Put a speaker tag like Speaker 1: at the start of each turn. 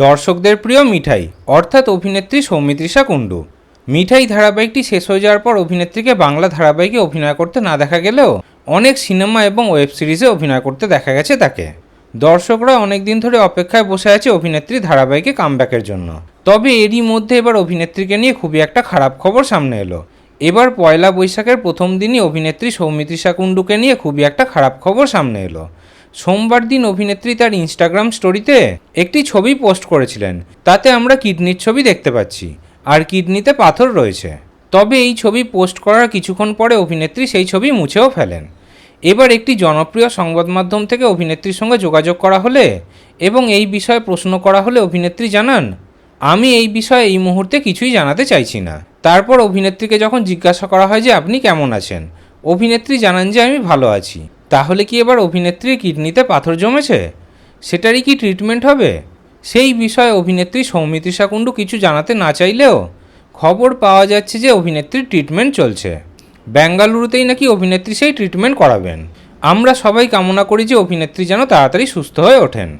Speaker 1: দর্শকদের প্রিয় মিঠাই, অর্থাৎ অভিনেত্রী সৌমিত্রিষা কুণ্ডু। মিঠাই ধারাবাহিকটি শেষ হয়ে যাওয়ার পর অভিনেত্রীকে বাংলা ধারাবাহিকে অভিনয় করতে না দেখা গেলেও অনেক সিনেমা এবং ওয়েব সিরিজে অভিনয় করতে দেখা গেছে তাকে। দর্শকরা অনেক দিন ধরে অপেক্ষায় বসে আছে অভিনেত্রী ধারাবাহিকে কামব্যাকের জন্য। তবে এরই মধ্যে এবার অভিনেত্রীকে নিয়ে খুবই একটা খারাপ খবর সামনে এলো। এবার পয়লা বৈশাখের প্রথম দিনই অভিনেত্রী সৌমিত্রিষা কুণ্ডুকে নিয়ে খুবই একটা খারাপ খবর সামনে এলো। সোমবার দিন অভিনেত্রী তার ইনস্টাগ্রাম স্টোরিতে একটি ছবি পোস্ট করেছিলেন। তাতে আমরা কিডনির ছবি দেখতে পাচ্ছি, আর কিডনিতে পাথর রয়েছে। তবে এই ছবি পোস্ট করার কিছুক্ষণ পরে অভিনেত্রী সেই ছবি মুছেও ফেলেন। এবার একটি জনপ্রিয় সংবাদ মাধ্যম থেকে অভিনেত্রীর সঙ্গে যোগাযোগ করা হলে এবং এই বিষয়ে প্রশ্ন করা হলে অভিনেত্রী জানান, আমি এই বিষয়ে এই মুহূর্তে কিছুই জানাতে চাইছি না। তারপর অভিনেত্রীকে যখন জিজ্ঞাসা করা হয় যে, আপনি কেমন আছেন? অভিনেত্রী জানান যে, আমি ভালো আছি। তাহলে কি এবার অভিনেত্রীর কিডনিতে পাথর জমেছে? সেটারই কি ট্রিটমেন্ট হবে? সেই বিষয়ে অভিনেত্রী সৌমিত্রিষা কুণ্ডু কিছু জানাতে না চাইলেও খবর পাওয়া যাচ্ছে যে অভিনেত্রীর ট্রিটমেন্ট চলছে। বেঙ্গালুরুতেই নাকি অভিনেত্রী সেই ট্রিটমেন্ট করাবেন। আমরা সবাই কামনা করি যে অভিনেত্রী যেন তাড়াতাড়ি সুস্থ হয়ে ওঠেন।